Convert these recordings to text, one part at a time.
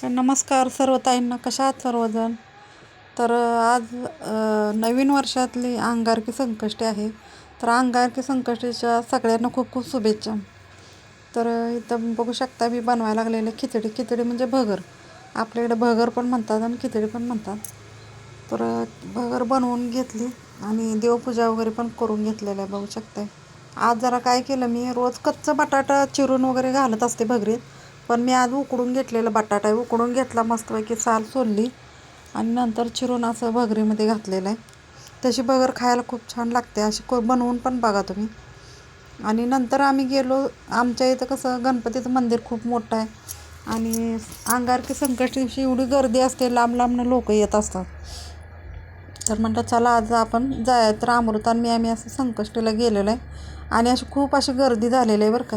तर नमस्कार सर्व ताईंना कशा आहात सर्वजण? तर आज नवीन वर्षातली अंगारकी संकष्टी आहे. तर अंगारकी संकष्टीच्या सगळ्यांना खूप खूप शुभेच्छा. तर इथं बघू शकता मी बनवायला लागलेले खिचडी. खिचडी म्हणजे भगर. आपल्याकडे भगर पण म्हणतात आणि खिचडी पण म्हणतात. तर भगर बनवून घेतली आणि देवपूजा वगैरे पण करून घेतलेलं आहे बघू शकताय. आज जरा काय केलं मी रोज कच्चं बटाटा चिरून वगैरे घालत असते भगरीत. पण मी आज उकडून घेतलेलं बटाटा आहे. उकडून घेतला मस्तपैकी साल सोलली. आणि नंतर चिरून असं भगरीमध्ये घातलेलं आहे. तशी भगर खायला खूप छान लागते. अशी को बनवून पण बघा तुम्ही. आणि नंतर आम्ही गेलो आमच्या इथं कसं गणपतीचं मंदिर खूप मोठं आहे. आणि अंगारकी संकष्टी एवढी गर्दी असते लांब लांबनं लोक येत असतात. तर म्हटलं चला आज आपण जाय तर अमृतान मी आम्ही असं संकष्टीला गेलेलो आहे. आणि अशी खूप अशी गर्दी झालेली आहे बरं का.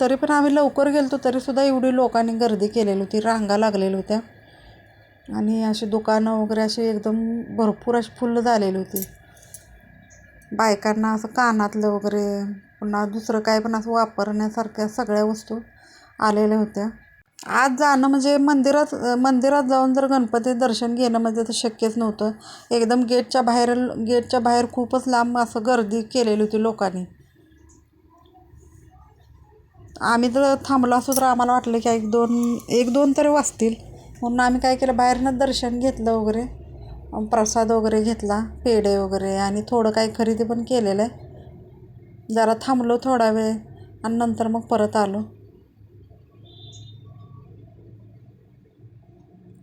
तरी पण आम्ही लवकर गेलो तरीसुद्धा एवढी लोकांनी गर्दी केलेली होती रांगा लागलेल्या होत्या. आणि अशी दुकानं वगैरे अशी एकदम भरपूर अशी फुल्ल झालेली होती. बायकांना असं कानातलं वगैरे पुन्हा दुसरं काय पण असं वापरण्यासारख्या सगळ्या वस्तू आलेल्या होत्या. आज जाणं म्हणजे मंदिरात मंदिरात जाऊन जर गणपती दर्शन घेणं म्हणजे तर शक्यच नव्हतं. एकदम गेटच्या बाहेर गेटच्या बाहेर खूपच लांब असं गर्दी केलेली होती लोकांनी. आम्ही तर थांबलो असो तर आम्हाला वाटलं की एक दोन एक दोन तरी वाचतील म्हणून आम्ही काय केलं बाहेरनं दर्शन घेतलं वगैरे. प्रसाद वगैरे घेतला पेढे वगैरे आणि थोडं काही खरेदी पण केलेलं आहे. जरा थांबलो थोडा वेळ आणि नंतर मग परत आलो.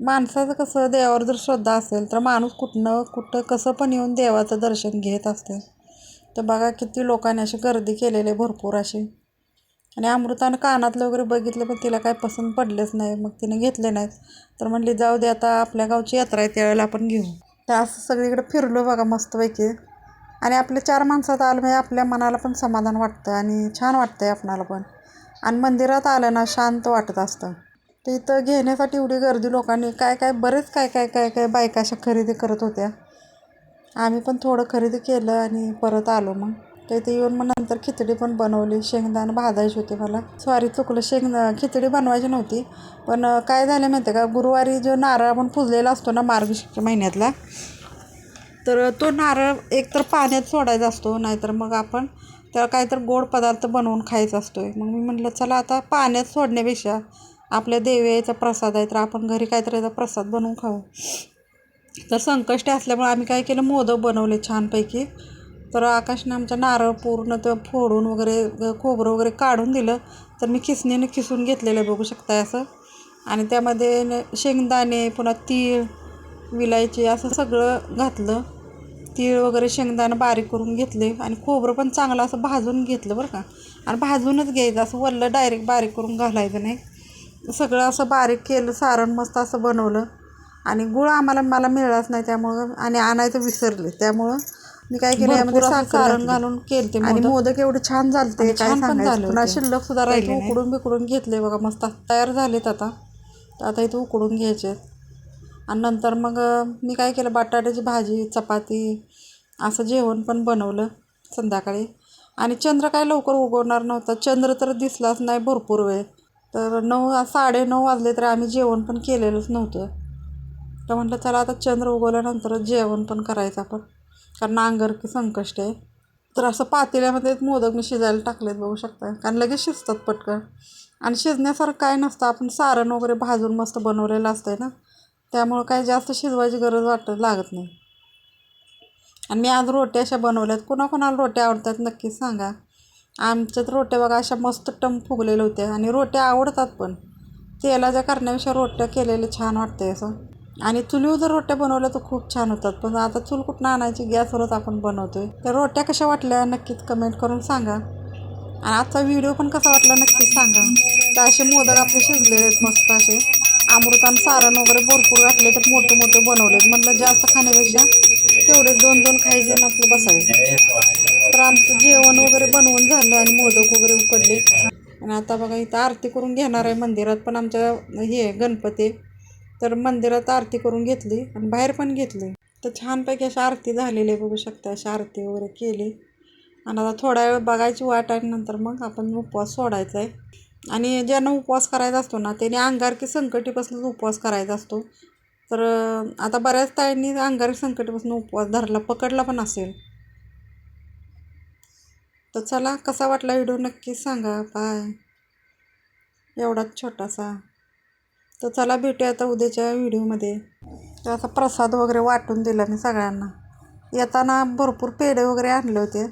माणसाचं कसं देवावर जर श्रद्धा असेल तर माणूस कुठनं कुठं कसं पण येऊन देवाचं दर्शन घेत असते तर बघा किती लोकांनी अशी गर्दी केलेली आहे भरपूर अशी. आणि अमृतानं कानातलं वगैरे बघितलं पण तिला काय पसंत पडलेच नाही. मग तिने घेतले नाहीत. तर म्हणली जाऊ दे आता आपल्या गावची यात्रा आहे त्यावेळेला आपण घेऊ. तर असं सगळीकडे फिरलो बघा मस्तपैकी. आणि आपल्या चार माणसात आलं म्हणजे आपल्या मनाला पण समाधान वाटतं आणि छान वाटतं आहे आपणाला पण. आणि मंदिरात आलं ना शांत वाटत असतं. ते इथं घेण्यासाठी एवढी गर्दी लोकांनी. काय काय बरेच काय काय काय काय बायका अशा खरेदी करत होत्या. आम्ही पण थोडं खरेदी केलं आणि परत आलो मग. तर इथे येऊन मग नंतर खिचडी पण बनवली. शेंगदाणं भाजायची होती मला. सॉरी चुकलं. शेंग खिचडी बनवायची नव्हती. पण काय झालं माहिती आहे का? गुरुवारी जो नारळ आपण पुजलेला असतो ना मार्गशीर्ष महिन्यातला तर तो नारळ एकतर पाण्यात सोडायचा असतो नाहीतर मग आपण त्याला काहीतर गोड पदार्थ बनवून खायचा असतो मग मी म्हटलं चला आता पाण्यात सोडण्यापेक्षा आपल्या देवीचा प्रसाद आहे तर आपण घरी काहीतरी याचा प्रसाद बनवून खाऊ. तर संकष्टी असल्यामुळे आम्ही काय केलं मोदक बनवले छानपैकी. तर आकाशने आमच्या नारळ पूर्ण ते फोडून वगैरे ग- खोबरं वगैरे काढून दिलं. तर मी खिसणीने खिसून घेतलेलं आहे बघू शकताय असं. आणि त्यामध्ये शेंगदाणे पुन्हा तीळ विलायची असं सगळं घातलं. तीळ वगैरे शेंगदाणं बारीक करून घेतले आणि खोबरं पण चांगलं असं भाजून घेतलं बरं का. आणि भाजूनच घ्यायचं असं वल्लं डायरेक्ट बारीक करून घालायचं नाही. सगळं असं बारीक केलं सारण मस्त असं बनवलं. आणि गुळ आम्हाला मला मिळालाच नाही त्यामुळं आणि आणायचं विसरले. त्यामुळं मी काय केलं यामध्ये सारण घालून केलते आणि मोदक. एवढे छान झालते काय सांगायचं पुन्हा शिल्लक सुद्धा राहिले उकडून बिकडून घेतले बघा मस्त तयार झालेत आता. तर आता इथं उकडून घ्यायचे आणि नंतर मग मी काय केलं बटाट्याची भाजी चपाती असं जेवण पण बनवलं संध्याकाळी. आणि चंद्र काय लवकर उगवणार नव्हता. चंद्र तर दिसलाच नाही भरपूर वेळ. तर नऊ साडे नऊ वाजले तर आम्ही जेवण पण केलेलंच नव्हतं. तर म्हटलं चला आता चंद्र उगवल्यानंतर जेवण पण करायचं आपण. कारण अंगारकी संकष्ट आहे. तर असं पातेल्यामध्ये मोदक मी शिजायला टाकलेत बघू शकता. कारण लगेच शिजतात पटकन. आणि शिजण्यासारखं काय नसतं. आपण सारण वगैरे भाजून मस्त बनवलेलं असतंय ना. त्यामुळं काय जास्त शिजवायची गरज वाटत लागत नाही. आणि मी आज रोट्या अशा बनवल्यात. कोणाकोणाला रोट्या आवडतात नक्कीच सांगा. आमच्यात रोट्या बघा अशा मस्त टम फुगलेल्या होत्या आणि रोट्या आवडतात पण. तेलाच्या करण्यापेक्षा रोट्या केलेल्या छान वाटते असं. आणि चुलीवर जर रोट्या बनवल्या तर खूप छान होतात. पण आता चूल कुठं आणायची? गॅसवरच आपण बनवतोय. तर रोट्या कशा वाटल्या नक्कीच कमेंट करून सांगा. आणि आजचा व्हिडिओ पण कसा वाटला नक्कीच सांगा. तर असे मोदक आपले शिजलेले आहेत मस्त असे. अमृतान सारण वगैरे भरपूर घातले तर मोठे मोठे बनवलेत. म्हटलं जास्त खाण्यापेक्षा तेवढे दोन दोन खायचे आणि आपलं बसावे तर आमचं जेवण वगैरे बनवून झालं आणि मोदक वगैरे उकडले. आणि आता बघा इथं आरती करून घेणार आहे मंदिरात पण आमच्या हे आहे, गणपती. तर मंदिरात आरती करून घेतली आणि बाहेर पण घेतली. तर छानपैकी अशी आरती झालेली आहे बघू शकता अशी आरती वगैरे केली. आणि आता थोडा वेळ बघायची वाट आहे नंतर मग आपण उपवास सोडायचा आहे. आणि ज्यांना उपवास करायचा असतो ना त्याने अंगारकी संकटीपासूनच उपवास करायचा असतो. तर आता बऱ्याच ताईंनी अंगारकी संकटीपासून उपवास धरला पकडला पण असेल. तर चला कसा वाटला व्हिडिओ नक्कीच सांगा. बाय एवढाच छोटासा. तर चला भेटूया आता उद्याच्या व्हिडिओमध्ये. तर असा प्रसाद वगैरे वाटून दिला मी सगळ्यांना. येताना भरपूर पेढे वगैरे आणले होते.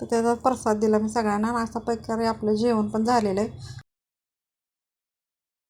तर त्याचा प्रसाद दिला मी सगळ्यांना. आणि प्रकारे आपलं जेवण पण झालेलं आहे.